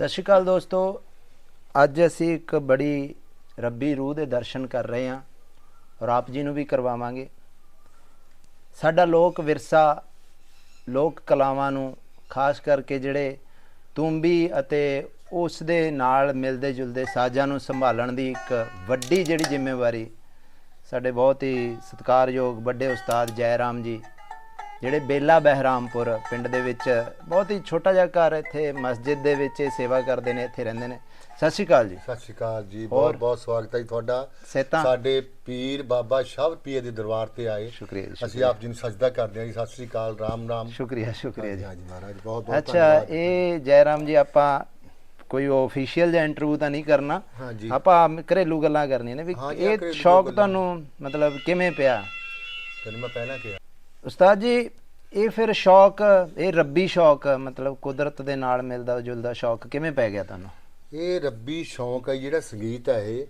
ਸਤਿ ਸ਼੍ਰੀ ਅਕਾਲ ਦੋਸਤੋ। ਅੱਜ ਅਸੀਂ ਇੱਕ ਬੜੀ ਰੱਬੀ ਰੂਹ ਦੇ ਦਰਸ਼ਨ ਕਰ ਰਹੇ ਹਾਂ ਔਰ ਆਪ ਜੀ ਨੂੰ ਵੀ ਕਰਵਾਵਾਂਗੇ। ਸਾਡਾ ਲੋਕ ਵਿਰਸਾ, ਲੋਕ ਕਲਾਵਾਂ ਨੂੰ ਖਾਸ ਕਰਕੇ ਜਿਹੜੇ ਤੁੰਬੀ ਅਤੇ ਉਸ ਦੇ ਨਾਲ ਮਿਲਦੇ ਜੁਲਦੇ ਸਾਜ਼ਾਂ ਨੂੰ ਸੰਭਾਲਣ ਦੀ ਇੱਕ ਵੱਡੀ ਜਿਹੜੀ ਜ਼ਿੰਮੇਵਾਰੀ ਸਾਡੇ ਬਹੁਤ ਹੀ ਸਤਿਕਾਰਯੋਗ ਵੱਡੇ ਉਸਤਾਦ ਜੈ ਰਾਮ ਜੀ ਜਿਹੜੇ ਬੇਲਾ ਬਹਿਰਾਮਪੁਰ ਪਿੰਡ ਦੇ ਵਿੱਚ ਬਹੁਤ ਹੀ ਛੋਟਾ ਜਿਹਾ ਘਰ ਇੱਥੇ ਮਸਜਿਦ ਦੇ ਵਿੱਚ ਇਹ ਸੇਵਾ ਕਰਦੇ ਨੇ ਇੱਥੇ ਰਹਿੰਦੇ ਨੇ। ਸਤਿ ਸ਼੍ਰੀ ਅਕਾਲ ਜੀ। ਸਤਿ ਸ਼੍ਰੀ ਅਕਾਲ ਜੀ? ਬਹੁਤ ਬਹੁਤ ਸਵਾਗਤ ਹੈ ਤੁਹਾਡਾ। ਸਾਡੇ ਪੀਰ ਬਾਬਾ ਸ਼ਾਹ ਪੀਰ ਦੇ ਦਰਬਾਰ ਤੇ ਆਏ। ਸ਼ੁਕਰੀਆ ਅਸੀਂ। ਆਪ ਜੀ ਨੂੰ ਸਜਦਾ ਕਰਦੇ ਹਾਂ ਜੀ ਸਤਿ ਸ਼੍ਰੀ ਅਕਾਲ ਰਾਮ ਰਾਮ। ਸ਼ੁਕਰੀਆ ਸ਼ੁਕਰੀਆ ਜੀ। ਹਾਂਜੀ ਮਹਾਰਾਜ ਬਹੁਤ ਬਹੁਤ ਅੱਛਾ ਇਹ ਜੈ ਰਾਮ ਜੀ ਆਪਾਂ ਕੋਈ ਆਫੀਸ਼ੀਅਲ ਜਾਂ ਇੰਟਰਵਿਊ ਤਾਂ ਨਹੀਂ ਕਰਨਾ। ਆਪਾਂ ਘਰੇਲੂ ਗੱਲਾਂ ਕਰਨੀਆਂ ਨੇ ਵੀ ਹਾਂ ਇਹ ਸ਼ੌਕ। ਤੁਹਾਨੂੰ ਮਤਲਬ ਕਿਵੇਂ ਪਿਆ? ਤੈਨੂੰ ਮੈਂ ਪਹਿਲਾਂ ਕਿਹਾ ਉਸਤਾਦ ਜੀ ਇਹ ਫਿਰ ਸ਼ੌਕ ਇਹ ਰੱਬੀ ਸ਼ੌਕ ਮਤਲਬ ਕੁਦਰਤ ਦੇ ਨਾਲ ਮਿਲਦਾ ਜੁਲਦਾ ਸ਼ੌਕ ਕਿਵੇਂ ਪੈ ਗਿਆ ਤੁਹਾਨੂੰ? ਇਹ ਰੱਬੀ ਸ਼ੌਂਕ ਹੈ ਜਿਹੜਾ ਸੰਗੀਤ ਹੈ ਇਹ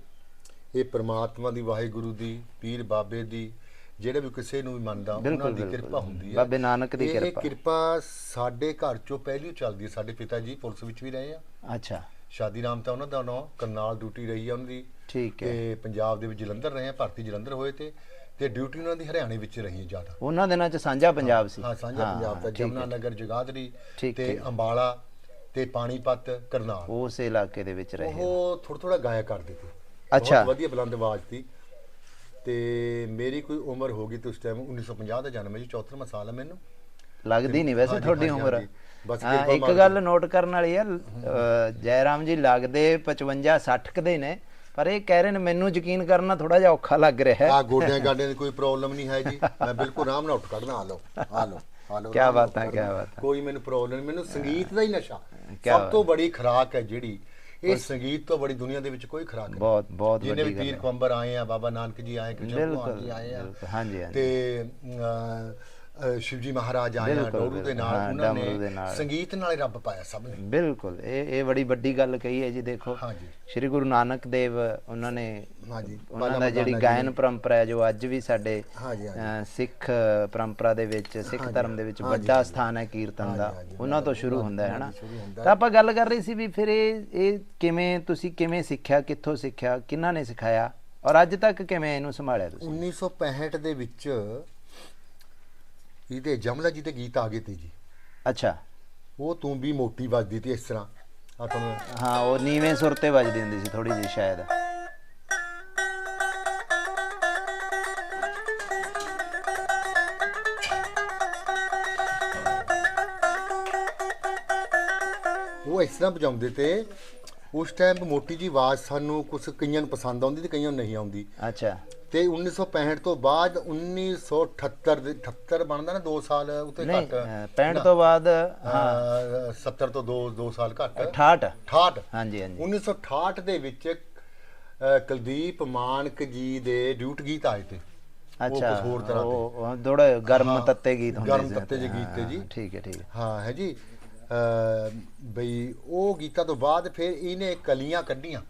ਇਹ ਪ੍ਰਮਾਤਮਾ ਦੀ ਵਾਹਿਗੁਰੂ ਦੀ ਪੀਰ ਬਾਬੇ ਦੀ ਜਿਹੜੇ ਵੀ ਕਿਸੇ ਨੂੰ ਵੀ ਮੰਨਦਾ ਉਹਨਾਂ ਦੀ। ਕਿਰਪਾ ਹੁੰਦੀ ਹੈ। ਬਾਬੇ ਨਾਨਕ ਦੀ ਇਹ- ਇਹ ਕਿਰਪਾ। ਕਿਰਪਾ ਸਾਡੇ ਘਰ ਚੋਂ ਪਹਿਲੀ ਚੱਲਦੀ ਹੈ ਸਾਡੇ ਪਿਤਾ ਜੀ ਪੁਲਿਸ ਵਿੱਚ ਵੀ ਰਹੇ ਆ। ਅੱਛਾ। ਸ਼ਾਦੀ ਰਾਮ ਤਾਂ ਉਹਨਾਂ ਦਾ ਨਾਂ ਕਰਨਾਲ ਡਿਊਟੀ ਰਹੀ ਹੈ ਉਹਨਾਂ ਦੀ। ਠੀਕ ਹੈ। ਤੇ ਪੰਜਾਬ ਦੇ ਵਿੱਚ ਜਲੰਧਰ ਰਹੇ ਆ ਭਰਤੀ ਜਲੰਧਰ ਹੋਏ ਤੇ। ਤੇ ਡਿਊਟੀ ਉਹਨਾਂ ਦੀ ਹਰਿਆਣੇ ਵਿੱਚ ਰਹੀ ਹੈ ਜ਼ਿਆਦਾ। ਉਹਨਾਂ ਦਿਨਾਂ ਚ ਸਾਂਝਾ ਪੰਜਾਬ ਸੀ। ਹਾਂ ਸਾਂਝਾ ਪੰਜਾਬ ਦਾ ਹੈ। ਜਮਨਾ ਨਗਰ ਜਗਾਦਰੀ ਤੇ ਹੈ। ਅੰਬਾਲਾ ਤੇ ਪਾਣੀਪਤ ਕਰਨਾਲ। ਉਸ ਇਲਾਕੇ ਦੇ ਵਿੱਚ ਰਹੇ ਉਹ ਥੋੜਾ ਥੋੜਾ ਗਾਇਆ ਕਰਦੇ ਸੀ। ਅੱਛਾ। ਬਹੁਤ ਵਧੀਆ ਬੁਲੰਦ ਆਵਾਜ਼ ਸੀ। ਤੇ ਮੇਰੀ ਕੋਈ ਉਮਰ ਹੋ ਗਈ ਤੇ ਉਸ ਟਾਈਮ 1950 ਦਾ ਜਨਮ ਹੈ ਜੀ 74ਵਾਂ ਸਾਲ ਹੈ ਮੈਨੂੰ। ਲੱਗਦੀ ਨਹੀਂ ਵੈਸੇ ਤੁਹਾਡੀ ਉਮਰ। ਬਸ ਹਾਂ, ਇੱਕ ਗੱਲ ਨੋਟ ਕਰਨ ਵਾਲੀ ਜੈ ਰਾਮ ਜੀ ਲੱਗਦੇ 55 60 ਕਦੇ ਨੇ। ਪਰ ਇਹ ਕਹਿ ਰਹੇ ਨੇ ਮੈਨੂੰ ਯਕੀਨ ਕਰਨਾ ਥੋੜਾ ਜਿਹਾ ਔਖਾ ਲੱਗ ਰਿਹਾ ਹੈ। ਆ ਗੋਡਿਆਂ ਗਾਡਿਆਂ ਦੀ ਕੋਈ ਪ੍ਰੋਬਲਮ ਨਹੀਂ ਹੈ ਜੀ। ਮੈਂ ਬਿਲਕੁਲ ਆਰਾਮ ਨਾਲ ਉੱਠ ਕੱਢਣਾ ਆ ਲਓ ਆ ਲਓ ਨਾਲ ਬਾਤਾਂ, ਕਿਆ ਕੱਢਣਾ। ਬਾਤਾਂ। ਕੋਈ ਮੈਨੂੰ ਪ੍ਰੋਬਲਮ ਨਹੀਂ ਮੈਨੂੰ ਸੰਗੀਤ ਦਾ ਹੀ ਨਸ਼ਾ। ਸਭ ਤੋਂ ਬੜੀ ਖੁਰਾਕ ਹੈ ਜਿਹੜੀ ਇਹ ਸੰਗੀਤ ਤੋਂ ਬੜੀ ਦੁਨੀਆ ਦੇ ਵਿੱਚ ਕੋਈ ਖੁਰਾਕ ਨਹੀਂ। ਬਹੁਤ ਬਹੁਤ ਜਿਹਨੇ ਵੀ ਪੀਰ ਹੈ। ਕੁੰਬਰ ਆਏ ਆ ਬਾਬਾ ਨਾਨਕ ਜੀ ਆਏ ਕ੍ਰਿਸ਼ਨ ਭਗਵਾਨ ਬਿਲਕੁਲ ਜੀ ਆਏ ਆ ਹਾਂਜੀ ਹਾਂਜੀ। ਤੇ ਸ਼ਿਵਜੀ ਮਹਾਰਾਜ ਆਏ ਆ ਬਿਲਕੁਲ, ਡੋਰੂ ਦੇ ਨਾਲ ਉਹਨਾਂ ਨੇ। ਸੰਗੀਤ ਨਾਲ ਰੱਬ ਪਾਇਆ ਸਭ ਨੇ। ਬਿਲਕੁਲ ਇਹ ਇਹ ਬੜੀ ਵੱਡੀ ਗੱਲ ਕਹੀ ਹੈ ਜੀ ਦੇਖੋ। ਹਾਂਜੀ। ਸ੍ਰੀ ਗੁਰੂ ਨਾਨਕ ਦੇਵ ਉਹਨਾਂ ਨੇ ਹਾਂਜੀ ਉਹਨਾਂ ਦਾ ਜਿਹੜੀ ਗਾਇਨ। ਪਰੰਪਰਾ ਹੈ ਜੋ ਅੱਜ ਵੀ ਸਾਡੇ ਸਿੱਖ ਪਰੰਪਰਾ ਦੇ ਵਿੱਚ ਸਿੱਖ ਧਰਮ ਦੇ ਵਿੱਚ ਵੱਡਾ। ਸਥਾਨ ਹੈ ਕੀਰਤਨ ਦਾ। ਉਹਨਾਂ ਤੋਂ ਸ਼ੁਰੂ ਹੁੰਦਾ ਹੈ ਹਨਾ? ਤਾਂ ਆਪਾਂ ਗੱਲ ਕਰ ਰਹੇ ਸੀ ਵੀ ਫਿਰ ਇਹ ਇਹ ਕਿਵੇਂ ਤੁਸੀਂ ਕਿਵੇਂ ਸਿੱਖਿਆ ਕਿੱਥੋਂ ਸਿੱਖਿਆ ਕਿਹਨਾਂ ਨੇ ਸਿਖਾਇਆ? ਔਰ ਅੱਜ ਤੱਕ ਕਿਵੇਂ ਇਹਨੂੰ ਸੰਭਾਲਿਆ ਤੁਸੀਂ? 1965 ਦੇ ਵਿੱਚ ਇਹਦੇ ਜਮਲਾ ਜੀ ਦੇ ਗੀਤ ਆ ਗਏ ਤੇ ਜੀ। ਅੱਛਾ। ਉਹ ਤੂੰ ਵੀ ਮੋਟੀ ਵੱਜਦੀ ਤੀ ਇਸ ਤਰ੍ਹਾਂ। ਆ ਤੁਹਾਨੂੰ ਹਾਂ ਉਹ ਨੀਵੇਂ ਸੁਰ ਤੇ ਵੱਜਦੀ ਹੁੰਦੀ ਸੀ ਥੋੜੀ ਜਿਹੀ ਸ਼ਾਇਦ। ਉਹ ਇਸ ਤਰ੍ਹਾਂ ਵਜਾਉਂਦੇ ਤੇ ਉਸ ਟਾਈਮ ਮੋਟੀ ਜੀ ਆਵਾਜ਼ ਸਾਨੂੰ ਕੁਝ ਕਈਆਂ ਨੂੰ ਪਸੰਦ ਆਉਂਦੀ ਤੇ ਕਈਆਂ ਨੂੰ ਨਹੀਂ ਆਉਂਦੀ। ਅੱਛਾ। ਤੇ 1965 ਤੋਂ ਬਾਅਦ 1978 ਦੇ 78 ਬਣਦਾ ਨਾ 2 ਸਾਲ ਉਤੇ ਘੱਟ। ਅ, 65 ਤੋਂ ਬਾਅਦ ਹਾਂ। ਹਾਂ 70 ਤੋਂ 2 2 ਸਾਲ ਘੱਟ। 68 68 ਹਾਂਜੀ ਹਾਂਜੀ। 1968 ਦੇ ਵਿੱਚ ਕੁਲਦੀਪ ਮਾਨਕ ਜੀ ਦੇ ਡਿਊਟ ਗੀਤ ਆਏ ਤੇ। ਅੱਛਾ ਕੁਛ ਹੋਰ ਤਰ੍ਹਾਂ ਦੇ। ਉਹ ਉਹ ਥੋੜੇ ਗਰਮ ਤੱਤੇ ਗੀਤ ਹੁੰਦੇ ਗਰਮ ਤੱਤੇ ਜਿਹੇ ਗੀਤ ਤੇ ਜੀ। ਠੀਕ ਹੈ ਠੀਕ ਹੈ। ਹਾਂ ਹੈ ਜੀ। ਬਈ ਉਹ ਗੀਤਾਂ ਤੋਂ ਬਾਅਦ ਫਿਰ ਇਹਨੇ ਕਲੀਆਂ ਕੱਢੀਆਂ।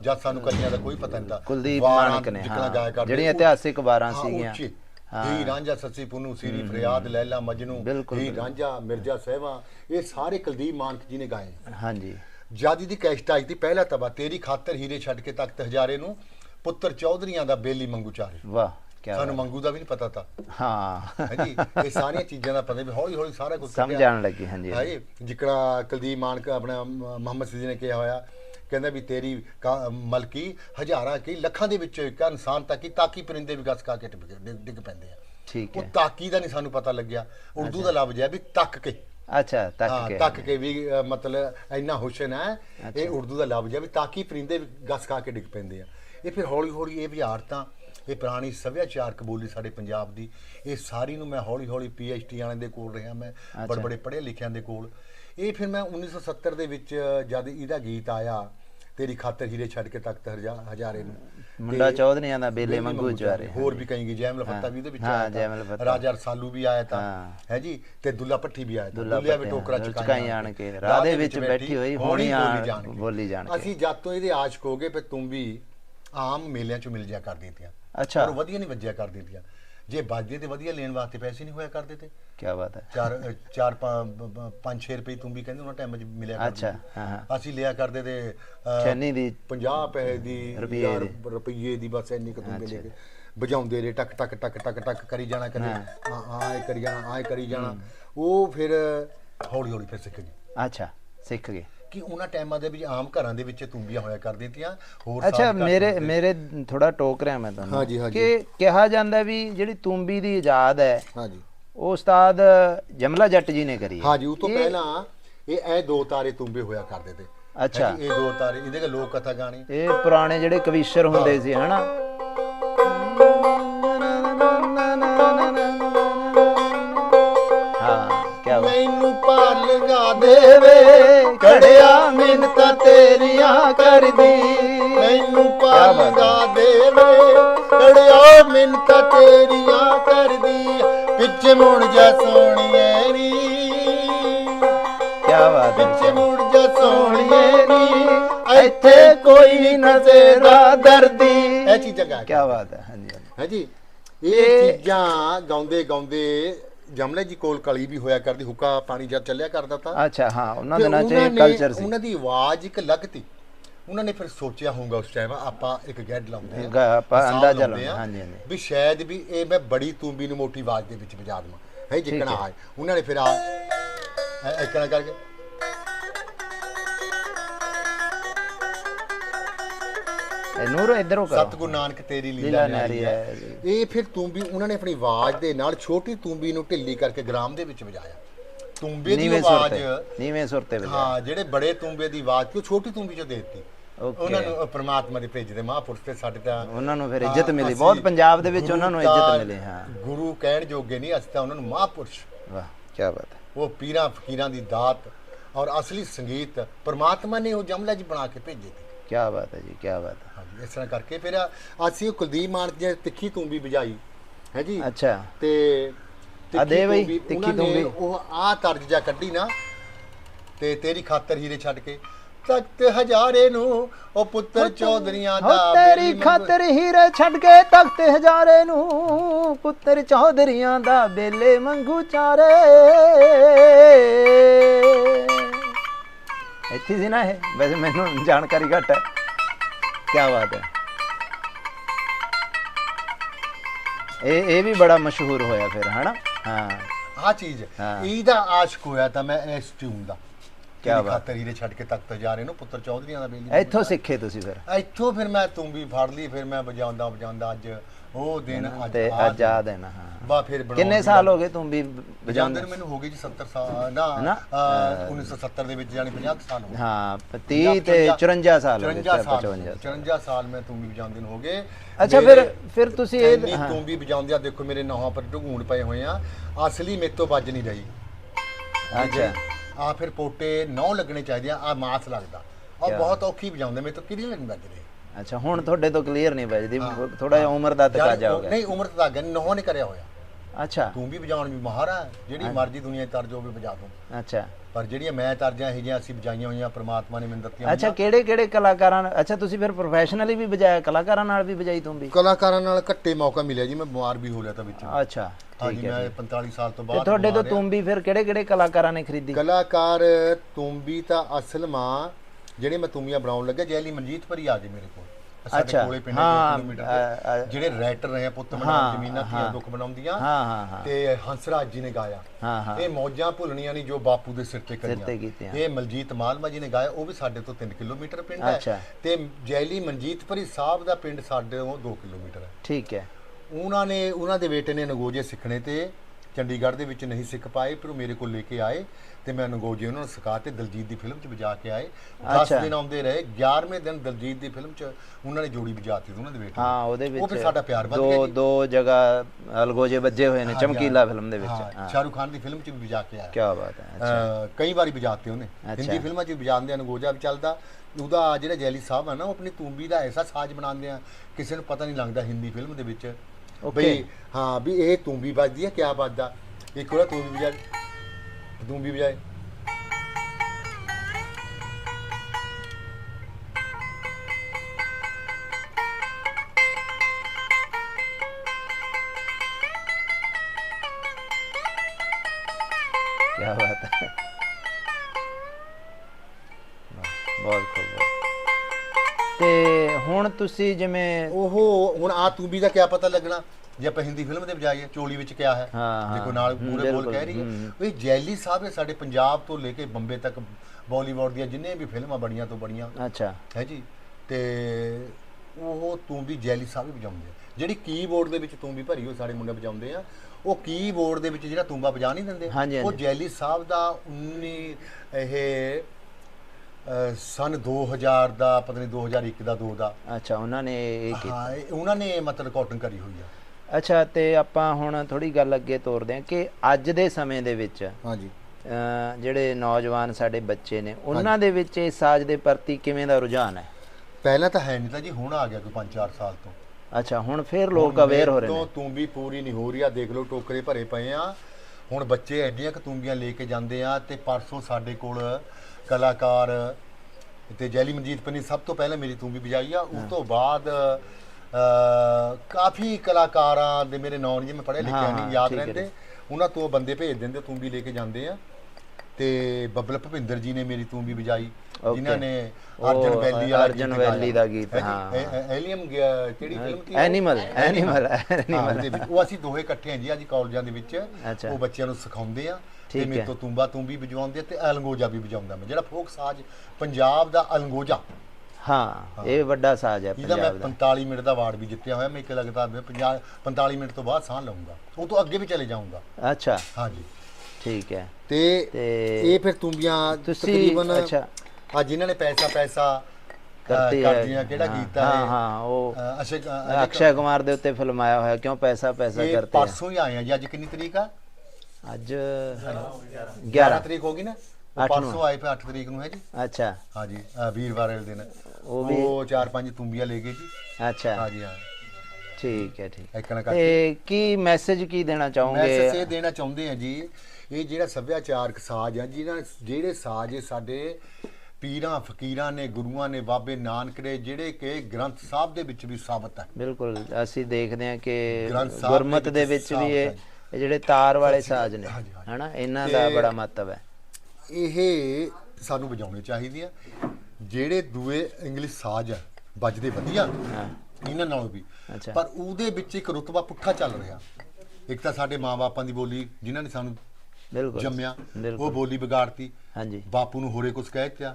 ਜਦ ਸਾਨੂੰ ਕਲੀਆਂ ਦਾ ਕੋਈ ਪਤਾ ਨਹੀਂ ਤਾਂ ਕੁਲਦੀਪ ਵਾਰਾਂ ਮਾਨਕ ਨੇ, ਜਿਕਣਾ ਹਾਂ, ਕਰਦੇ, ਜਿਹੜੀਆਂ ਉਹ- ਇਤਿਹਾਸਿਕ ਵਾਰਾਂ ਹਾਂ, ਸੀਗੀਆਂ। ਉੱਚੇ। ਹਾਂ। ਰਾਂਝਾ ਸੱਸੀ ਪੁੰਨੂ ਸੀਰੀ ਫਰਿਆਦ ਲੈਲਾ ਮਜਨੂ ਬਿਲਕੁਲ, ਹੀ ਬਿਲਕੁਲ। ਰਾਂਝਾ ਮਿਰਜ਼ਾ ਸਹਿਵਾ ਇਹ ਸਾਰੇ ਕੁਲਦੀਪ ਮਾਨਕ ਜੀ ਨੇ ਗਾਏ ਹਾਂਜੀ। ਜਾਦੀ ਦੀ ਕੈਸਟ ਆਈ ਤੀ ਪਹਿਲਾ ਤਬਾ ਤੇਰੀ ਖਾਤਰ ਹੀਰੇ ਛੱਡ ਕੇ ਤਖਤ ਹਜ਼ਾਰੇ ਨੂੰ ਪੁੱਤਰ ਚੌਧਰੀਆਂ ਦਾ ਬੇਲੀ ਮੰਗੂ ਚਾਰੇ। ਵਾਹ ਕੀ ਸਾਨੂੰ ਮੰਗੂ ਦਾ ਵੀ ਨਹੀਂ ਪਤਾ ਤਾ। ਹਾਂ। ਹੈ ਜੀ? ਇਹ ਸਾਰੀਆਂ ਚੀਜ਼ਾਂ ਦਾ ਪਤਾ ਵੀ ਹੌਲੀ ਹੌਲੀ ਸਾਰਾ ਕੁਝ ਸਮਝ ਆਉਣ ਲੱਗੀ ਹਾਂਜੀ ਹੈ ਜੀ? ਜਿਕੜਾ ਕੁਲਦੀਪ ਮਾਨਕ ਆਪਣਾ ਮ- ਮੁਹੰਮਦ ਸਿੱਧੀ ਨੇ ਕਿਹਾ ਹੋਇਆ ਕਹਿੰਦਾ ਵੀ ਤੇਰੀ ਕਾ- ਮਲਕੀ ਹਜ਼ਾਰਾਂ ਕੀ ਲੱਖਾਂ ਦੇ ਵਿੱਚ ਇੱਕ ਇਨਸਾਨ ਤਾਂ ਕਿ ਤਾਕੀ ਪਰਿੰਦੇ ਵੀ ਗਸ ਕਾ ਕੇ ਡਿੱਗ- ਪੈਂਦੇ ਆ। ਠੀਕ ਉਹ ਹੈ। ਤਾਕੀ ਦਾ ਨਹੀਂ ਸਾਨੂੰ ਪਤਾ ਲੱਗਿਆ। ਉਰਦੂ ਦਾ ਲਫ਼ਜ਼ ਹੈ ਵੀ ਤੱਕ ਕੇ। ਅੱਛਾ ਤੱਕ ਹਾਂ ਕੇ। ਤੱਕ ਕੇ ਵੀ ਮਤਲਬ ਇੰਨਾ ਹੁਸਨ ਹੈ ਇਹ ਉਰਦੂ ਦਾ ਲਫ਼ਜ਼ ਹੈ ਵੀ ਤਾਕੀ ਪਰਿੰਦੇ ਵੀ ਗਸ ਖਾ ਕੇ ਡਿੱਗ ਪੈਂਦੇ ਆ। ਇਹ ਫਿਰ ਹੌਲੀ ਹੌਲੀ ਇਹ ਵਿਹਾਰਤਾਂ ਇਹ ਪੁਰਾਣੀ ਸੱਭਿਆਚਾਰਕ ਬੋਲੀ ਸਾਡੇ ਪੰਜਾਬ ਦੀ ਇਹ ਸਾਰੀ ਨੂੰ ਮੈਂ ਹੌਲੀ ਹੌਲੀ ਡੀ ਵਾਲਿਆਂ ਦੇ ਕੋਲ ਰਿਹਾ ਮੈਂ ਬੜੇ ਬੜੇ ਪੜ੍ਹੇ ਲਿਖਿਆਂ ਦੇ ਕੋਲ। ਇਹ ਫਿਰ ਮੈਂ 1970 ਦੇ ਵਿੱਚ ਜਦ ਇਹਦਾ ਗੀਤ ਆਇਆ ਤੇਰੀ ਖਾਤਰ ਹੀਰੇ ਛੱਡ ਕੇ ਤਖਤ ਹਜ਼ਾਰੇ ਨੂੰ। ਮੁੰਡਾ ਤੇ ਚੌਧਰੀਆਂ ਦਾ ਬੇਲੇ ਮੰਗੂ ਚਾਰੇ ਹੋਰ ਵੀ ਕਈ ਜੈਮਲ ਫੱਤਾ ਵੀ ਇਹਦੇ ਵਿੱਚ ਹਾਂ, ਆਇਆ ਜੈਮਲ ਤਾਂ ਫੱਤਾ। ਰਾਜਾ ਰਸਾਲੂ ਵੀ ਆਇਆ ਤਾਂ। ਹਾਂ। ਜੀ? ਤੇ ਦੁੱਲਾ ਭੱਟੀ ਵੀ ਆਇਆ ਤਾਂ। ਦੁੱਲਾ ਦੁੱਲਿਆ ਵੀ ਟੋਕਰਾ ਚਕਾਈ ਆਣ ਕੇ, ਰਾਹ ਦੇ ਵਿੱਚ ਬੈਠੀ ਹੋਈ, ਹੋਣੀ ਆਣ- ਬੋਲੀ ਜਾਣ ਕੇ। ਅਸੀਂ ਜਦ ਤੋਂ ਇਹਦੇ ਆਸ਼ਕ ਹੋ ਗਏ ਫਿਰ ਤੂੰ ਵੀ ਆਮ ਮੇਲਿਆਂ 'ਚ ਮਿਲ ਜਾ ਕਰਦੀ ਤੀਆਂ। ਅੱਛਾ। ਪਰ ਵਧੀਆ ਨਹੀਂ ਵੱਜਿਆ ਕਰਦੀ ਤੀਆਂ। ਜੇ ਬਾਜੇ ਤੇ ਵਧੀਆ ਲੈਣ ਵਾਸਤੇ ਪੈਸੇ ਨਹੀਂ ਹੋਇਆ ਕਰਦੇ ਤੇ ਕੀ ਬਾਤ ਹੈ ਚਾਰ ਚਾਰ ਪੰ- ਬ- ਬ- ਪੰਜ 6 ਰੁਪਏ ਤੂੰ ਵੀ ਕਹਿੰਦੇ ਉਹਨਾਂ ਟਾਈਮ 'ਚ ਮਿਲਿਆ ਕਰਦੇ ਅੱਛਾ। ਹਾਂ, ਹਾਂ। ਅਸੀਂ ਲਿਆ ਕਰਦੇ ਤੇ ਛੈਨੀ ਦੀ 50 ਪੈਸੇ ਦੀ ਰੁਪਈਏ ਜਾਂ ਦੀ। ਬਸ ਇੰਨੀ ਕੁ ਤੂੰ। ਲੈ ਕੇ ਵਜਾਉਂਦੇ ਰਹੇ ਟਕ ਟਕ ਟਕ ਟਕ ਟਕ ਕਰੀ ਜਾਣਾ ਕਦੇ ਹਾਂ ਆਏ ਕਰੀ ਜਾਣਾ ਆਏ ਕਰੀ ਜਾਣਾ ਉਹ ਫਿਰ ਹੌਲੀ ਹੌਲੀ ਫਿਰ ਸਿੱਖ ਗਏ ਅੱਛਾ ਸਿੱਖ ਗਏ ਕਿ ਉਹਨਾਂ ਟਾਈਮਾਂ ਦੇ ਵਿੱਚ ਆਮ ਘਰਾਂ ਦੇ ਵਿੱਚ ਤੂੰਬੀਆਂ ਹੋਇਆ ਕਰਦੀਆਂ ਤੀਆਂ ਹੋਰ ਅੱਛਾ ਘੱਟ ਮੇਰੇ ਹੁੰਦੇ। ਮੇਰੇ ਥੋੜਾ ਟੋਕ ਰਿਹਾ ਮੈਂ ਤੁਹਾਨੂੰ। ਹਾਂਜੀ, ਹਾਂਜੀ। ਕਿ ਕਿਹਾ ਜਾਂਦਾ ਵੀ ਜਿਹੜੀ ਤੁੰਬੀ ਦੀ ਇਜਾਦ ਹੈ ਹਾਂਜੀ। ਉਹ ਉਸਤਾਦ ਜਮਲਾ ਜੱਟ ਜੀ ਨੇ ਕਰੀ ਹੈ। ਹਾਂਜੀ ਉਹ ਤੋਂ ਇਹ- ਪਹਿਲਾਂ ਇਹ ਐ ਦੋ ਤਾਰੇ ਤੁੰਬੇ ਹੋਇਆ ਕਰਦੇ ਤੇ। ਅੱਛਾ। ਇਹ ਦੋ ਤਾਰੇ ਇਹਦੇ ਕੇ ਲੋਕ ਕਥਾ ਗਾਣੀ। ਇਹ ਪੁਰਾਣੇ ਜਿਹੜੇ ਕਵੀਸ਼ਰ ਹੁੰਦੇ ਸੀ ਹਨਾ? ਮੈਨੂੰ ਪਾਰ ਲਗਾ ਦੇਵੇ ਕੜਿਆ ਮਿੰਨਤਾਂ ਤੇਰੀਆਂ ਕਰਦੀ। ਮੈਨੂੰ ਕਿਆ ਪਾਰ ਬਾਤ ਹੈ। ਲਗਾ ਦੇਵੇ ਕੜਿਆ ਮਿੰਨਤਾਂ ਤੇਰੀਆਂ ਕਰਦੀ। ਪਿੱਛੇ ਮੁੜ ਜਾ ਸੋਹਣੀਏ ਨੀ। ਕੀ ਬਾਤ ਹੈ। ਮੁੜ ਜਾ ਸੋਹਣੀਏ ਨੀ। ਇੱਥੇ ਕੋਈ ਨਜ਼ੇਰਾ ਦਰਦੀ। ਇਹ ਚੀਜ਼ਾਂ ਗਾ ਕੀ। ਬਾਤ ਹੈ। ਹਾਂਜੀ ਹਾਂਜੀ। ਜੀ ਇਹ- ਇਹ ਚੀਜ਼ਾਂ ਗਾਉਂਦੇ ਗਾਉਂਦੇ ਜਮਲੇ ਜੀ ਕੋਲ ਕਲੀ ਵੀ ਹੋਇਆ ਕਰਦੀ ਹੁੱਕਾ ਪਾਣੀ ਜਦ ਚੱਲਿਆ ਕਰਦਾ ਤਾਂ। ਅੱਛਾ ਹਾਂ ਉਹਨਾਂ ਤੇ ਦਿਨਾਂ ਚ ਉਹਨਾਂ ਇਹ ਨੇ- ਕਲਚਰ ਸੀ। ਉਹਨਾਂ ਦੀ ਆਵਾਜ਼ ਇੱਕ ਅਲੱਗ ਤੀ ਉਹਨਾਂ ਨੇ ਫਿਰ ਸੋਚਿਆ ਹੋਊਗਾ ਉਸ ਟਾਈਮ ਆਪਾਂ ਇੱਕ ਗੈਡ ਲਾਉਂਦੇ ਗਾ- ਆਪਾਂ ਅੰਦਾਜ਼ਾ ਲਾਉਂਦੇ ਆ ਹਾਂਜੀ, ਹਾਂਜੀ। ਵੀ ਸ਼ਾਇਦ ਵੀ ਇਹ ਮੈਂ ਬੜੀ ਤੂੰਬੀ ਨੂੰ ਮੋਟੀ ਆਵਾਜ਼ ਦੇ ਵਿੱਚ ਵਜਾ ਦਵਾਂ। ਹੈ ਜਿੱਕਣਾ ਹੈ। ਆ ਉਹਨਾਂ ਨੇ ਫਿਰ ਆ ਇਕਣਾ ਕਰਕੇ ਇਹ ਨੂਰ ਇਧਰੋਂ ਕਰੋ ਸਤਿਗੁਰੂ ਨਾਨਕ ਤੇਰੀ ਲੀਲਾ ਨਿਆਰੀ ਹੈ। ਹੈ। ਇਹ ਫਿਰ ਤੂੰਬੀ ਉਹਨਾਂ ਨੇ ਆਪਣੀ ਆਵਾਜ਼ ਦੇ ਨਾਲ ਛੋਟੀ ਤੂੰਬੀ ਨੂੰ ਢਿੱਲੀ ਕਰਕੇ ਗ੍ਰਾਮ ਦੇ ਵਿੱਚ ਵਜਾਇਆ। ਤੂੰਬੇ ਦੀ ਨੀਵੇਂ ਸੁਰ ਆਵਾਜ਼ ਤੇ ਨੀਵੇਂ ਸੁਰ ਤੇ ਵਜਾ ਹਾਂ ਜਿਹੜੇ ਬੜੇ ਤੂੰਬੇ ਦੀ ਆਵਾਜ਼ ਕਿਉਂ ਛੋਟੀ ਤੂੰਬੀ ਚੋਂ ਦੇਤੀ। Okay. ਉਹਨਾਂ ਨੂੰ ਪ੍ਰਮਾਤਮਾ ਦੇ ਭੇਜਦੇ ਮਹਾਂਪੁਰਸ਼ ਤੇ ਸਾਡੇ ਤਾਂ ਉਹਨਾਂ ਨੂੰ ਫਿਰ ਹਾਂ, ਇੱਜ਼ਤ ਮਿਲੀ। ਅਸੀਂ ਬਹੁਤ ਪੰਜਾਬ ਦੇ ਵਿੱਚ ਗੁਰੂ ਉਹਨਾਂ ਨੂੰ ਤਾਂ ਇੱਜ਼ਤ ਮਿਲੀ ਹਾਂ। ਗੁਰੂ ਕਹਿਣ ਜੋਗੇ ਨਹੀਂ ਅਸੀਂ ਤਾਂ ਉਹਨਾਂ ਨੂੰ ਮਹਾਂਪੁਰਸ਼। ਵਾਹ ਕੀ ਬਾਤ ਹੈ। ਉਹ ਪੀਰਾਂ ਫਕੀਰਾਂ ਦੀ ਦਾਤ ਔਰ ਅਸਲੀ ਸੰਗੀਤ ਪ੍ਰਮਾਤਮਾ ਨੇ ਉਹ ਜਮਲਾ ਜੀ ਬਣਾ ਕੇ ਭੇਜੇ ਤੇ ਕੀ ਬਾਤ ਹੈ ਜੀ ਕੀ ਬਾਤ ਹੈ। ਹਾਂਜੀ ਇਸ ਤਰ੍ਹਾਂ ਕਰਕੇ ਫਿਰ ਅਸੀਂ ਕੁਲਦੀਪ ਮਾਨ ਜੀ ਤਿੱਖੀ ਤੂੰਬੀ ਵਜਾਈ ਹੈ ਜੀ? ਅੱਛਾ। ਤੇ ਆ ਦੇ ਬਈ, ਤਿੱਖੀ ਨੇ ਤੂੰਬੀ। ਉਹ ਆ ਤਰਜ ਜਾ ਕੱਢੀ ਨਾ ਤੇ ਤੇਰੀ ਖਾਤਰ ਹੀਰੇ ਛੱਡ ਕੇ। ਤਖਤ ਹਜ਼ਾਰੇ ਨੂੰ ਉਹ ਪੁੱਤਰ ਚੌਧਰੀਆਂ ਦਾ ਤੇਰੀ ਖਾਤਰ ਹੀਰੇ ਛੱਡ ਕੇ ਤਖਤ ਹਜ਼ਾਰੇ ਨੂੰ ਪੁੱਤਰ ਚੌਧਰੀਆਂ ਦਾ ਬੇਲੇ ਮੰਗੂ ਚਾਰੇ। ਇੱਥੇ ਸੀ ਨਾ ਇਹ? ਵੈਸੇ ਮੈਨੂੰ ਜਾਣਕਾਰੀ ਘੱਟ ਹੈ। ਕੀ ਬਾਤ ਹੈ। ਇਹ ਇਹ ਵੀ ਬੜਾ ਮਸ਼ਹੂਰ ਹੋਇਆ ਫਿਰ ਹਨਾ? ਹਾਂ। ਆਹ ਚੀਜ਼। ਇਹਦਾ ਆਸ਼ਕ ਹੋਇਆ ਤਾਂ ਮੈਂ ਇਸ ਟਿਊਨ ਦਾ। ਕਿਆ ਬਾਤ। ਖਾਤਰ ਹੀਰੇ ਛੱਡ ਕੇ ਤਖਤ ਹਜ਼ਾਰੇ ਨੂੰ ਪੁੱਤਰ ਚੌਧਰੀਆਂ ਦਾ ਬੇਲੀ ਇੱਥੋਂ ਸਿੱਖੇ ਤੁਸੀਂ ਫਿਰ। ਇੱਥੋਂ ਫਿਰ ਮੈਂ ਤੂੰਬੀ ਫੜ ਲਈ ਫਿਰ ਮੈਂ ਵਜਾਉਂਦਾ ਵਜਾਉਂਦਾ ਅੱਜ ਉਹ ਦਿਨ ਅੱਜ ਤੇ ਆਹ ਆਜ਼ਾਦ ਹੈ ਨਾ ਹਾਂ। ਬਾ ਫਿਰ ਬਣਾਉਣ ਕਿੰਨੇ ਦੀ ਸਾਲ ਹੋ ਗਏ ਤੂੰ ਵੀ ਵਜਾਉਂਦੇ? ਵਜਾਉਂਦੇ ਨੂੰ ਮੈਨੂੰ ਹੋ ਗਏ ਜੀ 70 ਸਾਲ ਨਾ ਨਾ? ਅਹ, 1970 ਦੇ ਵਿੱਚ ਜਾਨੀ 50 ਕੁ ਸਾਲ ਹੋ ਗਏ। ਹਾਂ 30 ਤੇ 54 ਸਾਲ ਹੋ ਗਏ 54 ਸਾਲ 55 54 ਸਾਲ ਮੈਂ ਤੂੰਬੀ ਵਜਾਉਂਦੇ ਨੂੰ ਹੋ ਗਏ। ਅੱਛਾ ਮੇਰੇ ਫਿਰ ਫਿਰ ਤੁਸੀਂ ਇਹ ਇੰਨੀ ਹਾਂ, ਤੂੰਬੀ ਵਜਾਉਂਦੇ ਆ ਦੇਖੋ ਮੇਰੇ ਨੌਹਾਂ ਪਰ ਢੂੰਡ ਪਏ ਹੋਏ ਆ। ਅਸਲੀ ਮੇਰੇ ਤੋਂ ਵੱਜ ਨਹੀਂ ਰਹੀ। ਅੱਛਾ। ਆ ਫਿਰ ਪੋਟੇ ਨੌ ਲੱਗਣੇ ਚਾਹੀਦੇ ਆ ਆ ਮਾਸ ਲੱਗਦਾ। ਔਰ ਕਿਆ? ਬਹੁਤ ਔਖੀ ਵਜਾਉਂਦੇ ਮੇਰੇ ਤੋਂ ਕਿਹੜੀ ਨਹੀਂ ਵੱਜ ਰਹੀ ਅੱਛਾ ਹੁਣ ਤੁਹਾਡੇ ਤੋਂ ਕਲੀਅਰ ਨਹੀਂ ਵੱਜਦੀ ਥੋੜਾ ਜਿਹਾ ਉਮਰ ਦਾ ਤਕਾਜ਼ਾ ਹੋ ਗਿਆ। ਨਹੀਂ ਉਮਰ ਤਾਂ ਅੱਗੇ ਨੌਹਾਂ ਨੇ ਕਰਿਆ ਹੋਇਆ। ਅੱਛਾ। ਤੂੰ ਵੀ ਵਜਾਉਣ ਵੀ ਮਾਹਰ ਆ ਜਿਹੜੀ ਮਰਜ਼ੀ ਦੁਨੀਆ 'ਚ ਤਰਜ ਹੋਵੇ ਵਜਾ ਦੂੰ। ਅੱਛਾ। ਪਰ ਜਿਹੜੀਆਂ ਮੈਂ ਤਰਜਾਂ ਇਹ ਜਿਹੀਆਂ ਅਸੀਂ ਵਜਾਈਆਂ ਹੋਈਆਂ ਪ੍ਰਮਾਤਮਾ ਨੇ ਮੈਨੂੰ ਦਿੱਤੀਆਂ ਅੱਛਾ ਕਿਹੜੇ ਕਿਹੜੇ ਕਲਾਕਾਰਾਂ ਨਾਲ- ਅੱਛਾ ਤੁਸੀਂ ਫਿਰ ਪ੍ਰੋਫੈਸ਼ਨਲੀ ਵੀ ਵਜਾਇਆ ਕਲਾਕਾਰਾਂ ਨਾਲ ਵੀ ਵਜਾਈ ਤੂੰ ਵੀ? ਕਲਾਕਾਰਾਂ ਨਾਲ ਘੱਟੇ ਮੌਕਾ ਮਿਲਿਆ ਜੀ ਮੈਂ ਬਿਮਾਰ ਵੀ ਹੋ ਲਿਆ ਤਾਂ ਵਿੱਚ। ਅੱਛਾ ਹਾਂਜੀ ਮੈਂ 45 ਸਾਲ ਤੋਂ ਬਾਅਦ ਤੁਹਾਡੇ ਤੋਂ ਬਿਮਾਰ ਤੂੰ ਵੀ ਫਿਰ ਕਿਹੜੇ ਕਿਹੜੇ ਕਲਾਕਾਰਾਂ ਨੇ ਖਰੀਦੀ। ਕਲਾਕਾਰ ਤੁੰਬੀ ਤਾਂ ਅਸਲ ਮਾਂ ਜਿਹੜੇ ਮੈਂ ਤੁੰਬੀਆਂ ਬਣਾਉਣ ਲੱਗਾ ਜੈਲੀ ਮਨਜੀਤ ਭਰੀ ਆ ਗਏ ਮੇਰੇ ਕੋਲ। ਸਾਡੇ ਅੱਛਾ, ਕੋਲੇ ਪਿੰਡ ਹਾਂ, 2 ਕਿਲੋਮੀਟਰ ਅ, ਅ, ਜਿਹੜੇ ਰਾਈਟਰ ਰਹੇ ਆ ਪੁੱਤ ਹਾਂ, ਮਨਾਮ ਜ਼ਮੀਨਾਂ। ਧੀਆਂ ਦੁੱਖ ਬਣਾਉਂਦੀਆਂ। ਹਾਂ ਹਾਂ ਹਾਂ। ਤੇ ਹੰਸਰਾਜ ਜੀ ਨੇ ਗਾਇਆ। ਹਾਂ ਇਹ ਮੌਜਾਂ ਭੁੱਲਣੀਆਂ ਨਹੀਂ ਜੋ ਬਾਪੂ ਦੇ ਸਿਰ ਤੇ ਸਿਰ ਤੇ ਕਰੀਆਂ। ਕੀਤੀਆਂ। ਇਹ ਮਲਜੀਤ ਮਾਲਮਾ ਜੀ ਨੇ ਗਾਇਆ ਉਹ ਵੀ ਸਾਡੇ ਤੋਂ 3 ਕਿਲੋਮੀਟਰ ਪਿੰਡ ਅੱਛਾ। ਹੈ ਤੇ ਜੈਲੀ ਮਨਜੀਤ ਭਰੀ ਸਾਹਿਬ ਦਾ ਪਿੰਡ ਸਾਡੇ ਤੋਂ 2 ਕਿਲੋਮੀਟਰ ਹੈ। ਠੀਕ ਹੈ। ਉਹਨਾਂ ਨੇ ਉਹਨਾਂ ਦੇ ਬੇਟੇ ਨੇ ਨਗੋਜੇ ਸਿੱਖਣੇ ਤੇ ਚੰਡੀਗੜ੍ਹ ਦੇ ਵਿੱਚ ਨਹੀਂ ਸਿੱਖ ਪਾਏ ਪਰ ਉਹ ਮੇਰੇ ਕੋਲ ਲੈ ਕੇ ਆਏ ਤੇ ਮੈਂ ਨਗੋਜੇ ਉਹਨਾਂ ਨੂੰ ਸਿਖਾ ਤੇ ਦਲਜੀਤ ਦੀ ਫਿਲਮ 'ਚ ਵਜਾ ਕੇ ਆਏ। 10 ਅੱਛਾ। ਦਿਨ ਆਉਂਦੇ ਰਹੇ 11ਵੇਂ ਦਿਨ ਦਲਜੀਤ ਦੀ ਫਿਲਮ 'ਚ ਉਹਨਾਂ ਨੇ ਜੋੜੀ ਵਜਾਤੀ ਉਹਨਾਂ ਦੇ ਬੇਟੇ ਹਾਂ ਉਹਦੇ ਉਹ ਫਿਰ ਵਿੱਚ ਸਾਡਾ ਪਿਆਰ ਵੱਧ ਗਿਆ ਜੀ। ਦੋ ਜਗ੍ਹਾ ਅਲਗੋਜੇ ਵੱਜੇ ਹੋਏ ਨੇ ਚਮਕੀਲਾ। ਫਿਲਮ ਦੇ ਵਿੱਚ। ਹਾਂ, ਸ਼ਾਹਰੁਖ ਖਾਨ ਦੀ ਫਿਲਮ 'ਚ ਵੀ ਵਜਾ ਕੇ ਆਇਆ। ਕੀ ਬਾਤ ਹੈ ਅੱਛਾ। ਕਈ ਵਾਰੀ ਵਜਾਤੇ ਉਹਨੇ। ਹਿੰਦੀ ਫਿਲਮਾਂ 'ਚ ਵੀ ਵਜਾਉਂਦੇ ਆ ਨਗੋਜਾ ਵੀ ਚੱਲਦਾ। ਉਹਦਾ ਜਿਹੜਾ ਜੈਲੀ ਸਾਹਿਬ ਆ ਨਾ ਉਹ ਆਪਣੀ ਤੂੰਬੀ ਦਾ ਐਸਾ ਸਾਜ਼ ਬਣਾਉਂਦੇ ਆ ਕਿਸੇ ਨੂੰ ਪਤਾ ਨਹੀਂ ਲੱਗਦਾ ਹਿੰਦੀ ਫਿਲਮ ਦੇ ਵਿੱਚ. ਬਈ ਹਾਂ ਵੀ ਇਹ ਤੂੰ ਵੀ ਵੱਜਦੀ ਆ ਕਿਆ ਵੱਜਦਾ? ਇੱਕ ਵਾਰ ਤੂੰ ਵੀ ਵਜਾ ਤੂੰ ਵੀ ਵਜਾਏ क्या बात है बहुत खूब ਤੇ ਹੁਣ ਤੁਸੀਂ ਜਿਵੇਂ ਉਹ ਹੁਣ ਆ ਤੂੰ ਵੀ ਦਾ ਕਿਆ ਪਤਾ ਲੱਗਣਾ? ਜੇ ਆਪਾਂ ਹਿੰਦੀ ਫਿਲਮ ਦੇ ਬਜਾਏ ਚੋਲੀ ਵਿੱਚ ਕਿਆ ਹੈ? ਹਾਂ, ਹਾਂ। ਦੇਖੋ ਨਾਲ ਪੂਰੇ ਬੋਲ ਬਿਲਕੁਲ, ਕਹਿ ਰਹੀ ਹੈ। ਵੀ ਜੈਲੀ ਸਾਹਿਬ ਇਹ ਸਾਡੇ ਪੰਜਾਬ ਤੋਂ ਲੈ ਕੇ ਬੰਬੇ ਤੱਕ ਬਾਲੀਵੁੱਡ ਦੀਆਂ ਜਿੰਨੇ ਵੀ ਫਿਲਮਾਂ ਬੜੀਆਂ ਤੋਂ ਬੜੀਆਂ ਅੱਛਾ। ਹੈ ਜੀ? ਤੇ ਉਹ ਤੂੰ ਵੀ ਜੈਲੀ ਸਾਹਿਬ ਹੀ ਵਜਾਉਂਦੇ ਆ। ਜਿਹੜੀ ਕੀਬੋਰਡ ਦੇ ਵਿੱਚ ਤੂੰ ਵੀ ਭਰੀ ਹੋਈ ਸਾਡੇ ਮੁੰਡੇ ਵਜਾਉਂਦੇ ਆ ਉਹ ਕੀਬੋਰਡ ਦੇ ਵਿੱਚ ਜਿਹੜਾ ਤੂੰਬਾ ਵਜਾ ਨਹੀਂ ਦਿੰਦੇ ਹਾਂਜੀ, ਉਹ ਹਾਂਜੀ। ਜੈਲੀ ਸਾਹਿਬ ਦਾ 19 ਇਹ ਸਨ 2000 ਦਾ ਪਤਾ ਨਹੀਂ 2001 ਦਾ 2 ਦਾ। ਅੱਛਾ ਉਹਨਾਂ ਨੇ ਇਹ ਕੀਤਾ। ਹਾਂ ਇਹ- ਉਹਨਾਂ ਨੇ ਮਤਲਬ ਰਿਕਾਰਡਿੰਗ ਕਰੀ ਹੋਈ ਆ। ਅੱਛਾ ਤੇ ਆਪਾਂ ਹੁਣ ਥੋੜੀ ਗੱਲ ਅੱਗੇ ਤੋਰਦੇ ਹਾਂ ਕਿ ਅੱਜ ਦੇ ਸਮੇਂ ਦੇ ਵਿੱਚ ਹਾਂਜੀ। ਜਿਹੜੇ ਨੌਜਵਾਨ ਸਾਡੇ ਬੱਚੇ ਨੇ ਉਹਨਾਂ ਦੇ ਵਿੱਚ ਇਸ ਸਾਜ਼ ਦੇ ਪ੍ਰਤੀ ਕਿਵੇਂ ਦਾ ਰੁਝਾਨ ਹੈ? ਪਹਿਲਾਂ ਤਾਂ ਹੈ ਨਹੀਂ ਤਾਂ ਜੀ ਹੁਣ ਆ ਗਿਆ ਕੋਈ 5-4 ਸਾਲ ਤੋਂ। ਅੱਛਾ ਹੁਣ ਫਿਰ ਲੋਕ ਅਵੇਅਰ ਹੋ ਰਹੇ ਤੋਂ ਨੇ। ਤੂੰ ਵੀ ਪੂਰੀ ਨਹੀਂ ਹੋ ਰਹੀ ਆ ਦੇਖ ਲਓ ਟੋਕਰੇ ਭਰੇ ਪਏ ਆ। ਹੁਣ ਬੱਚੇ ਐਡੀਆਂ ਕਤੂੰਬੀਆਂ ਲੈ ਕੇ ਜਾਂਦੇ ਆ ਤੇ ਪਰਸੋਂ ਸਾਡੇ ਕੋਲ ਕਲਾਕਾਰ ਤੇ ਜੈਲੀ ਮਨਜੀਤ ਪੰਨੀ ਸਭ ਤੋਂ ਪਹਿਲਾਂ ਮੇਰੀ ਤੂੰਬੀ ਵਜਾਈ ਆ। ਉਸ ਤੋਂ ਬਾਅਦ ਕਾਫੀ ਕਲਾਕਾਰਾਂ ਦੇ ਮੇਰੇ ਨਾਂ ਮੈਂ ਪੜ੍ਹਿਆ ਲਿਖਿਆ ਨਹੀਂ ਯਾਦ ਰਹਿੰਦੇ। ਉਹਨਾਂ ਤੋਂ ਬੰਦੇ ਭੇਜ ਦਿੰਦੇ ਤੂੰਬੀ ਲੈ ਕੇ ਜਾਂਦੇ ਆ। ਤੇ ਬੱਬਲ ਭੁਪਿੰਦਰ ਜੀ ਨੇ ਮੇਰੀ ਤੂੰਬੀ ਵਜਾਈ. ਜਿਨ੍ਹਾਂ ਨੇ ਅਰਜਨ ਵੈਲੀ ਵਾਲਾ ਅਰਜਨ ਵੈਲੀ ਦਾ। ਗੀਤ, ਹੈ। ਐਲੀਅਮ ਕਿਹੜੀ ਫਿਲਮ ਸੀ? Animal Animal Animal. ਉਹ ਅਸੀਂ ਦੋਹੇ ਇਕੱਠੇ ਹਾਂ ਜੀ ਅੱਜ ਕਾਲਜਾਂ ਦੇ ਵਿੱਚ। ਉਹ ਬੱਚਿਆਂ ਨੂੰ ਸਿਖਾਉਂਦੇ ਆ ਤੇ ਮੇਰੇ। ਤੋਂ ਤੁੰਬਾ ਤੁੰਬੀ ਵਜਾਉਂਦੇ ਆ ਤੇ ਅਲੰਗੋਜਾ ਵੀ ਵਜਾਉਂਦਾ ਮੈਂ। ਜਿਹੜਾ ਫੋਕ ਸਾਜ਼ ਪੰਜਾਬ ਦਾ ਅਲੰਗੋਜਾ। ਹਾਂ ਇਹ ਵੱਡਾ ਸਾਜ਼ ਹੈ ਮੈਂ ਪੰਜਾਬ ਦਾ। 45 ਮਿੰਟ ਦਾ ਅਵਾਰਡ ਵੀ ਜਿੱਤਿਆ ਹੋਇਆ ਮੈਂ ਇੱਕ ਲਗਾਤਾਰ ਮੈਂ 50 45 ਮਿੰਟ ਤੋਂ ਬਾਅਦ ਸਾਹ ਲਵਾਂਗਾ ਉਹ ਤੋਂ ਅੱਗੇ ਵੀ ਚਲੇ ਜਾਊਂਗਾ। ਅੱਛਾ। ਹਾਂਜੀ ਠੀਕ ਹੈ। ਤੇ ਤੇ ਇਹ ਫਿਰ ਤੁੰਬੀਆਂ ਤਕਰੀਬਨ ਅੱਛਾ। ਆ ਜਿਨ੍ਹਾਂ ਨੇ ਪੈਸਾ ਪੈਸਾ ਕਰਤੀ ਹੈ। ਕਰਦੀਆਂ ਕਿਹੜਾ ਹਾਂ, ਗੀਤ ਹੈ ਹਾਂ? ਹਾਂ ਉਹ ਅਸ਼ੇ ਅਕਸ਼ੈ ਕੁਮਾਰ ਦੇ ਉੱਤੇ ਫਿਲਮ ਆਇਆ ਹੋਇਆ ਕਿਉਂ ਪੈਸਾ ਪੈਸਾ ਕਰਤੇ ਹੈ ਪਰਸੋਂ ਹੀ ਆਏ ਆ ਜੀ ਅੱਜ ਕਿੰਨੀ ਤਰੀਕ ਆ? ਅੱਜ 11 11 ਤਰੀਕ ਹੋ ਗਈ ਨਾ। ਪਰਸੋਂ ਆਏ ਫਿਰ 8 ਤਰੀਕ ਨੂੰ ਹੈ ਜੀ। ਅੱਛਾ। ਹਾਂਜੀ ਅ, ਵੀਰਵਾਰ ਵਾਲੇ ਦਿਨ। ਉਹ ਵੀ- ਉਹ ਚਾਰ ਪੰਜ ਤੁੰਬੀਆਂ ਲੈ ਗਏ ਜੀ। ਅੱਛਾ। ਹਾਂ ਠੀਕ ਹੈ ਠੀਕ। ਇਕਣਾ ਕਰਕੇ। ਤੇ ਕੀ ਮੈਸੇਜ ਕੀ ਦੇਣਾ ਚਾਹੋਗੇ? ਇਹ ਦੇਣਾ ਚਾਹੁੰਦੇ ਆ ਜੀ ਇਹ ਜਿਹੜਾ ਸੱਭਿਆਚਾਰਕ ਸਾਜ਼ ਆ ਜਿਹਨਾਂ ਜਿਹੜੇ ਸਾਜ਼ ਸਾਡੇ ਪੀਰਾਂ ਫਕੀਰਾਂ ਨੇ ਗੁਰੂਆਂ ਨੇ ਬਾਬੇ ਨਾਨਕ ਨੇ ਜਿਹੜੇ ਕਿ ਗ੍ਰੰਥ ਸਾਹਿਬ ਦੇ ਵਿੱਚ ਵੀ ਸਾਬਤ ਹੈ। ਬਿਲਕੁਲ ਅਸੀਂ ਦੇਖਦੇ ਹਾਂ ਕਿ ਗੁਰਮਤ ਦੇ ਵਿੱਚ ਵੀ ਇਹ ਜਿਹੜੇ ਤਾਰ ਵਾਲੇ ਸਾਜ਼ ਨੇ। ਹਨਾ? ਇਹਨਾਂ ਦਾ ਬੜਾ ਮਹੱਤਵ ਹੈ। ਇਹ ਸਾਨੂੰ ਵਜਾਉਣੇ ਚਾਹੀਦੇ ਆ ਜਿਹੜੇ ਦੂਏ ਇੰਗਲਿਸ਼ ਸਾਜ਼ ਆ ਵੱਜਦੇ ਵਧੀਆ ਇਹਨਾਂ ਨਾਲੋਂ ਵੀ। ਪਰ ਉਹਦੇ ਵਿੱਚ ਇੱਕ ਰੁਤਬਾ ਪੁੱਠਾ ਚੱਲ ਰਿਹਾ। ਇੱਕ ਤਾਂ ਸਾਡੇ ਮਾਪਿਆਂ ਦੀ ਬੋਲੀ ਜਿਨ੍ਹਾਂ ਨੇ ਸਾਨੂੰ ਬਿਲਕੁਲ। ਜੰਮਿਆ। ਉਹ ਬੋਲੀ ਵਿਗਾੜਤੀ। ਹਾਂਜੀ। ਬਾਪੂ ਨੂੰ ਹੋਰੇ ਕੁਝ ਕਹਿ ਦਿੱਤਾ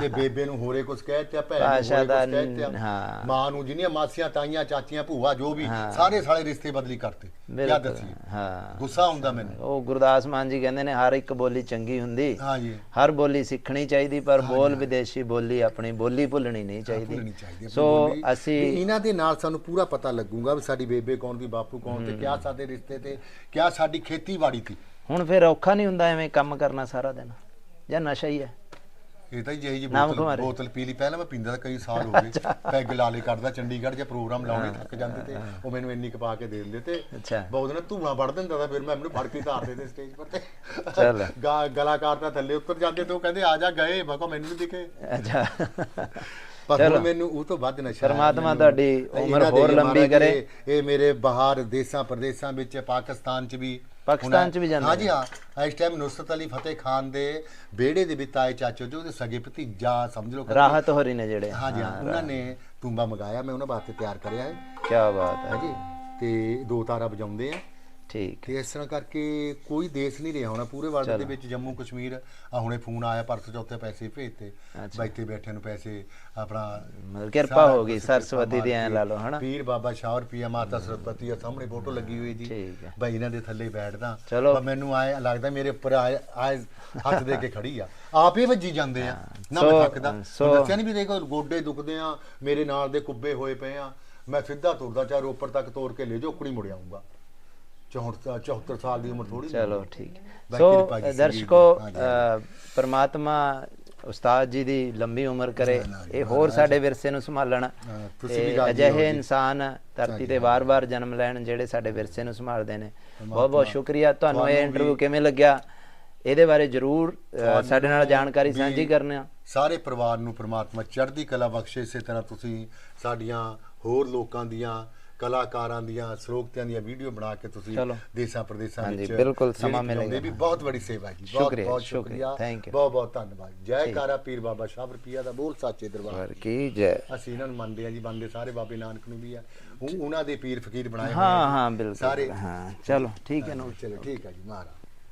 ਤੇ ਬੇਬੇ ਨੂੰ ਹੋਰੇ ਕੁਝ ਕਹਿ ਦਿੱਤਾ ਭੈਣ ਨੂੰ ਭਾਸ਼ਾ ਹੋਰੇ ਦਾ ਕੁਝ ਕਹਿ ਦਿੱਤਾ। ਹਾਂ। ਮਾਂ ਨੂੰ ਜਿਹਨੀਆਂ ਮਾਸੀਆਂ ਤਾਈਆਂ ਚਾਚੀਆਂ ਭੂਆ ਜੋ ਵੀ। ਸਾਰੇ ਸਾਲੇ ਰਿਸ਼ਤੇ ਬਦਲੀ ਕਰਤੇ। ਕਿਆ ਬਿਲਕੁਲ। ਦੱਸੀ ਹਾਂ। ਗੁੱਸਾ ਆਉਂਦਾ ਮੈਨੂੰ। ਉਹ ਗੁਰਦਾਸ ਮਾਨ ਜੀ ਕਹਿੰਦੇ ਨੇ ਹਰ ਇੱਕ ਬੋਲੀ ਚੰਗੀ ਹੁੰਦੀ। ਹਾਂ ਜੀ ਹਰ ਬੋਲੀ ਸਿੱਖਣੀ ਚਾਹੀਦੀ ਪਰ ਬੋਲ ਵਿਦੇਸ਼ੀ ਬੋਲੀ ਆਪਣੀ ਬੋਲੀ ਭੁੱਲਣੀ ਨਹੀਂ ਭੁੱਲਣੀ ਚਾਹੀਦੀ। ਚਾਹੀਦੀ ਹੈ ਸੋ ਬੋਲੀ। ਅਸੀਂ ਇਹਨਾਂ ਦੇ ਨਾਲ ਸਾਨੂੰ ਪੂਰਾ ਪਤਾ ਲੱਗੂਗਾ ਵੀ ਸਾਡੀ ਬੇਬੇ ਕੌਣ ਦੀ ਬਾਪੂ ਕੌਣ ਤੇ ਕਿਆ ਸਾਡੇ ਰਿਸ਼ਤੇ ਤੇ ਕਿਆ ਸਾਡੀ ਖੇਤੀਬਾੜੀ ਸੀ। ਹੁਣ ਫਿਰ ਔਖਾ ਨਹੀਂ ਹੁੰਦਾ ਐਵੇਂ ਕੰਮ ਕਰਨਾ ਸਾਰਾ ਦਿਨ। ਜਾਂ ਨਸ਼ਾ ਹੀ ਹੈ। ਇਹ ਤਾਂ ਜਿਹੀ ਜੀ ਬੋਤਲ। ਬੋਤਲ ਪੀ ਲਈ। ਪਹਿਲਾਂ ਮੈਂ ਪੀਂਦਾ ਤਾਂ ਕਈ ਸਾਲ ਹੋ ਗਏ। ਪੈਗ ਲਾ ਲਈ ਕੱਢਦਾ ਚੰਡੀਗੜ੍ਹ 'ਚ ਪ੍ਰੋਗਰਾਮ ਲਾਉਣੇ ਥੱਕ ਜਾਂਦੇ ਤੇ ਉਹ ਮੈਨੂੰ ਇੰਨੀ ਕਪਾ ਕੇ ਦੇ ਦਿੰਦੇ ਤੇ ਬਹੁਤ ਦਿਨ ਧੂਆਂ ਵੜ ਦਿੰਦਾ ਤਾਂ ਫਿਰ ਮੈਂ ਮੈਨੂੰ ਫੜ ਕੇ ਧਾਰਦੇ ਤੇ ਸਟੇਜ ਪਰ ਤੇ। ਚੱਲ। ਗਲਾਕਾਰ ਤਾਂ ਥੱਲੇ ਉੱਤਰ ਜਾਂਦੇ ਤੇ ਉਹ ਕਹਿੰਦੇ ਆ ਜਾ ਗਏ। ਮੈਂ ਕਿਹਾ ਮੈਨੂੰ ਨਹੀਂ ਦਿਖੇ। ਅੱਛਾ। ਪਰ। ਹੁਣ ਮੈਨੂੰ ਉਹ ਤੋਂ ਵੱਧ ਨਸ਼ਾ। ਪਰਮਾਤਮਾ ਤੁਹਾਡੀ ਉਮਰ ਹੋਰ ਲੰਬੀ ਕਰੇ। ਇਹ ਮੇਰੇ ਬਾਹਰ ਦੇਸਾਂ ਪ੍ਰਦੇਸਾਂ ਵਿੱਚ ਪਾਕਿਸਤਾਨ 'ਚ ਵੀ ਪਾਕਿਸਤਾਨ 'ਚ ਵੀ ਜਾਂਦੇ ਹਾਂ ਜੀ। ਹਾਂ ਇਸ ਟਾਈਮ ਨੁਸਰਤ ਅਲੀ ਫਤਿਹ ਖਾਨ ਦੇ ਵਿਹੜੇ ਦੇ ਵਿੱਚ ਆਏ ਚਾਚੋ ਜੋ ਉਹਦੇ ਸਗੇ ਭਤੀਜਾ ਸਮਝ ਲਓ ਰਾਹਤ ਹੋ ਰਹੀ ਨੇ ਜਿਹੜੇ। ਹਾਂ ਜੀ ਉਹਨਾਂ ਨੇ ਤੂੰਬਾ ਮੰਗਾਇਆ ਮੈਂ ਉਹਨਾਂ ਵਾਸਤੇ ਤਿਆਰ ਕਰਿਆ ਹੈ। ਕੀ ਬਾਤ ਹਾਂ। ਜੀ ਤੇ ਦੋ ਤਾਰਾ ਵਜਾਉਂਦੇ ਆ। ਠੀਕ ਤੇ ਇਸ ਤਰ੍ਹਾਂ ਕਰਕੇ ਕੋਈ ਦੇਸ਼ ਨਹੀਂ ਰਿਹਾ ਹੋਣਾ। ਪੂਰੇ ਵਰਲਡ ਦੇ ਵਿੱਚ ਜੰਮੂ ਕਸ਼ਮੀਰ ਆ ਹੁਣੇ ਫੋਨ ਆਇਆ ਪਰਸੋਂ ਚੌਥੇ ਪੈਸੇ ਭੇਜਤੇ। ਬੈਠੇ ਬੈਠੇ ਨੂੰ ਪੈਸੇ ਆਪਣਾ ਮਤਲਬ ਕਿਰਪਾ ਹੋ ਗਈ ਸਰਸਵਤੀ ਦੀ ਐ ਲਾ ਲਓ ਹਨਾ? ਪੀਰ ਬਾਬਾ ਸ਼ਾਹ ਰੁਪਈਆ ਮਾਤਾ ਸਰਸਵਤੀ ਆ ਸਾਹਮਣੇ ਫੋਟੋ ਲੱਗੀ ਹੋਈ ਜੀ। ਬਾਈ ਇਹਨਾਂ ਦੇ ਥੱਲੇ ਬੈਠਦਾ। ਪਰ ਮੈਨੂੰ ਆਏ ਲੱਗਦਾ ਮੇਰੇ ਉੱਪਰ ਆਏ ਹੱਥ ਦੇ ਕੇ ਖੜੀ ਆ। ਆਪ ਹੀ ਵੱਜੀ ਜਾਂਦੇ ਆ। ਨਾ ਮੈਂ ਥੱਕਦਾ। ਦੱਸਿਆ ਨਹੀਂ ਵੀ ਦੇਖੋ ਗੋਡੇ ਦੁਖਦੇ ਆ ਮੇਰੇ ਨਾਲ ਦੇ ਕੁੱਬੇ ਹੋਏ ਪਏ ਆ। ਮੈਂ ਸਿੱਧਾ ਤੁਰਦਾ ਚਾਹੇ ਰੋਪੜ ਤੱਕ ਤੋਰ ਕੇ ਲੈ ਜਾਓ ਕੁੜੀ ਮੁੜ ਆਉਂਗਾ 74 74 ਸਾਲ ਦੀ ਉਮਰ ਥੋੜੀ ਚਲੋ ਠੀਕ। ਬਾਕੀ ਸੋ ਕਿਰਪਾ ਜੀ ਦਰਸ਼ਕੋ ਹਾਂਜੀ। ਅ, ਪ੍ਰਮਾਤਮਾ ਉਸਤਾਦ ਜੀ ਦੀ ਲੰਬੀ ਉਮਰ ਕਰੇ ਇਹ ਹੋਰ ਸਾਡੇ ਵਿਰਸੇ ਨੂੰ ਸੰਭਾਲਣ। ਹਾਂ, ਤੁਸੀਂ ਤੇ ਵੀ ਰਾਜੀ ਅਜਿਹੇ ਰਹੋ ਜੀ। ਇਨਸਾਨ ਧਰਤੀ ਤੇ ਵਾਰ-ਵਾਰ ਜਨਮ ਲੈਣ ਜਿਹੜੇ ਸਾਡੇ ਵਿਰਸੇ ਨੂੰ ਸੰਭਾਲਦੇ ਨੇ। ਬਹੁਤ-ਬਹੁਤ ਸ਼ੁਕਰੀਆ। ਤੁਹਾਨੂੰ ਇਹ ਇੰਟਰਵਿਊ ਕਿਵੇਂ ਲੱਗਿਆ? ਇਹਦੇ ਬਾਰੇ ਜਰੂਰ ਸਾਡੇ ਨਾਲ ਜਾਣਕਾਰੀ ਸਾਂਝੀ ਕਰਨਾ ਸਾਰੇ ਪਰਿਵਾਰ ਨੂੰ ਪ੍ਰਮਾਤਮਾ ਚੜ੍ਹਦੀ ਕਲਾ ਬਖਸ਼ੇ ਇਸੇ ਤਰ੍ਹਾਂ ਤੁਸੀਂ ਸਾਡੀਆਂ ਹੋਰ ਲੋਕਾਂ ਦੀਆਂ ਕਲਾਕਾਰਾਂ ਦੀਆਂ ਸਰੋਕਤਿਆਂ ਦੀਆਂ ਵੀਡੀਓ ਬਣਾ ਕੇ ਤੁਸੀਂ ਚਲੋ। ਦੇਸਾਂ ਪ੍ਰਦੇਸਾਂ ਹਾਂਜੀ, ਵਿੱਚ ਬਿਲਕੁਲ ਜਿਹੜੀ ਸਮਾਂ ਮਿਲੇਗਾ। ਵੀ ਬਹੁਤ ਬੜੀ ਸੇਵਾ ਜੀ। ਬਹੁਤ ਸ਼ੁਕਰੀਆ, ਬਹੁਤ ਸ਼ੁਕਰੀਆ, ਸ਼ੁਕਰੀਆ। Thank you। ਬਹੁਤ ਬਹੁਤ ਧੰਨਵਾਦ। ਜੈ ਕਾਰਾ ਪੀਰ ਬਾਬਾ ਸ਼ਾਹ ਰੁਪਈਆ ਦਾ ਬੋਲ ਸਾਚੇ ਦਰਬਾਰ ਕੀ ਜੈ। ਅਸੀਂ ਇਹਨਾਂ ਨੂੰ ਮੰਨਦੇ ਆ ਜੀ ਬੰਦੇ ਸਾਰੇ ਬਾਬੇ ਨਾਨਕ ਨੂੰ ਵੀ ਆ। ਉਹ- ਉਹਨਾਂ ਦੇ ਪੀਰ ਫਕੀਰ ਬਣਾਏ ਹੋਏ ਆ। ਹਾਂ ਜੀ। ਹਾਂ ਬਿਲਕੁਲ। ਸਾਰੇ ਹਾਂ ਚਲੋ ਠੀਕ ਹੈ ਨੋ। ਚਲੋ ਠੀਕ ਹੈ ਜੀ ਮਹਾਰਾਜ।